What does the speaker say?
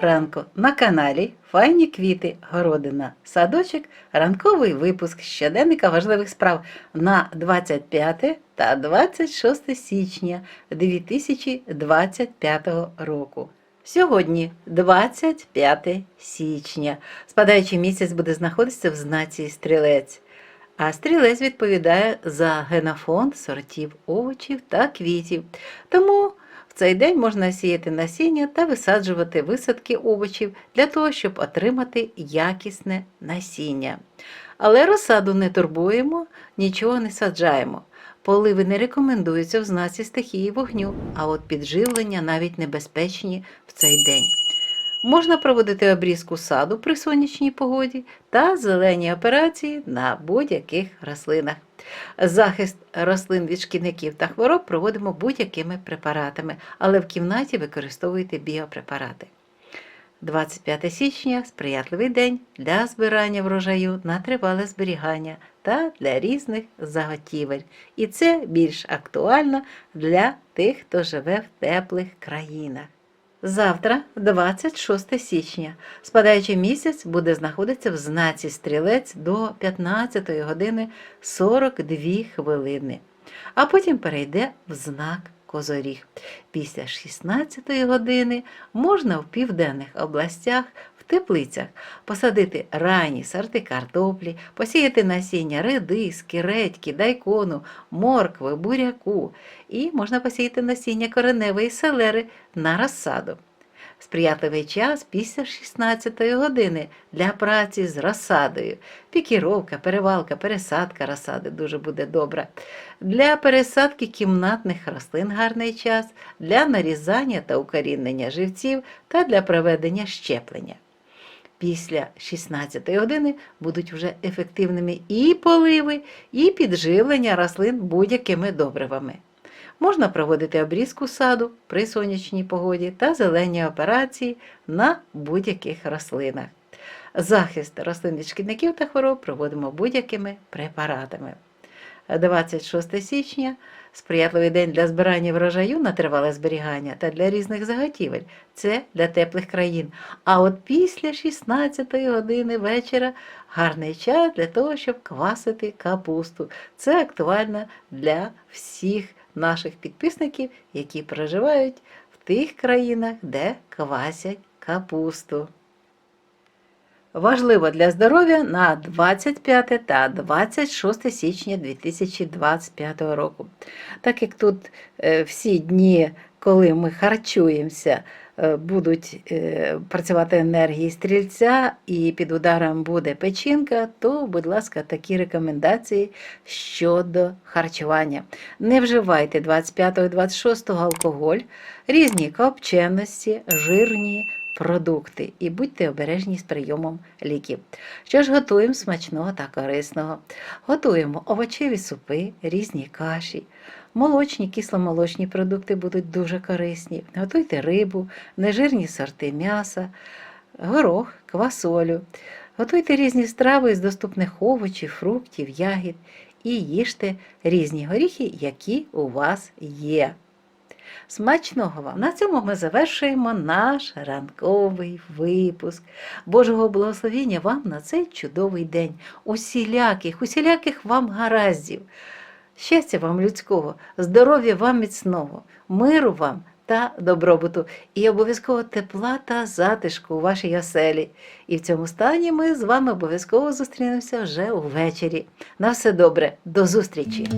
ранку на каналі Файні квіти, городина, садочок, ранковий випуск щоденника важливих справ на 25 та 26 січня 2025 року. Сьогодні 25 січня. Спадаючий місяць буде знаходитися в знаці стрілець. А стрілець відповідає за генофонд сортів овочів та квітів. Тому в цей день можна сіяти насіння та висаджувати висадки овочів для того, щоб отримати якісне насіння. Але розсаду не турбуємо, нічого не саджаємо. Поливи не рекомендуються в знаці стихії вогню, а от підживлення навіть небезпечні в цей день. Можна проводити обрізку саду при сонячній погоді та зелені операції на будь-яких рослинах. Захист рослин від шкідників та хвороб проводимо будь-якими препаратами, але в кімнаті використовуйте біопрепарати. 25 січня сприятливий день для збирання врожаю на тривале зберігання та для різних заготівель. І це більш актуально для тих, хто живе в теплих країнах. Завтра, 26 січня, спадаючий місяць буде знаходитися в знаці стрілець до 15 години 42 хвилини, а потім перейде в знак Козоріг. Після 16 години можна в південних областях теплицях посадити ранні сорти картоплі, посіяти насіння редиски, редьки, дайкону, моркви, буряку і можна посіяти насіння кореневої селери на розсаду. Сприятливий час після 16 години для праці з розсадою. Пікіровка, перевалка, пересадка розсади дуже буде добра. Для пересадки кімнатних рослин гарний час, для нарізання та укорінення живців та для проведення щеплення. Після 16 години будуть вже ефективними і поливи, і підживлення рослин будь-якими добривами. Можна проводити обрізку саду при сонячній погоді та зелені операції на будь-яких рослинах. Захист рослин від шкідників та хвороб проводимо будь-якими препаратами. 26 січня сприятливий день для збирання врожаю на тривале зберігання та для різних заготівель. Це для теплих країн. А от після 16 години вечора гарний час для того, щоб квасити капусту. Це актуально для всіх наших підписників, які проживають в тих країнах, де квасять капусту. Важливо для здоров'я на 25 та 26 січня 2025 року. Так як тут е, всі дні, коли ми харчуємося, е, будуть е, працювати енергії стрільця і під ударом буде печінка, то, будь ласка, такі рекомендації щодо харчування. Не вживайте 25-26 алкоголь, різні копченості, жирні продукти і будьте обережні з прийомом ліків. Що ж готуємо смачного та корисного? Готуємо овочеві супи, різні каші. Молочні, кисломолочні продукти будуть дуже корисні. Готуйте рибу, нежирні сорти м'яса, горох, квасолю. Готуйте різні страви з доступних овочів, фруктів, ягід і їжте різні горіхи, які у вас є. Смачного вам! На цьому ми завершуємо наш ранковий випуск. Божого благословення вам на цей чудовий день. Усіляких, усіляких вам гараздів. Щастя вам людського, здоров'я вам міцного, миру вам та добробуту, і обов'язково тепла та затишку у вашій оселі. І в цьому стані ми з вами обов'язково зустрінемося вже увечері. На все добре, до зустрічі!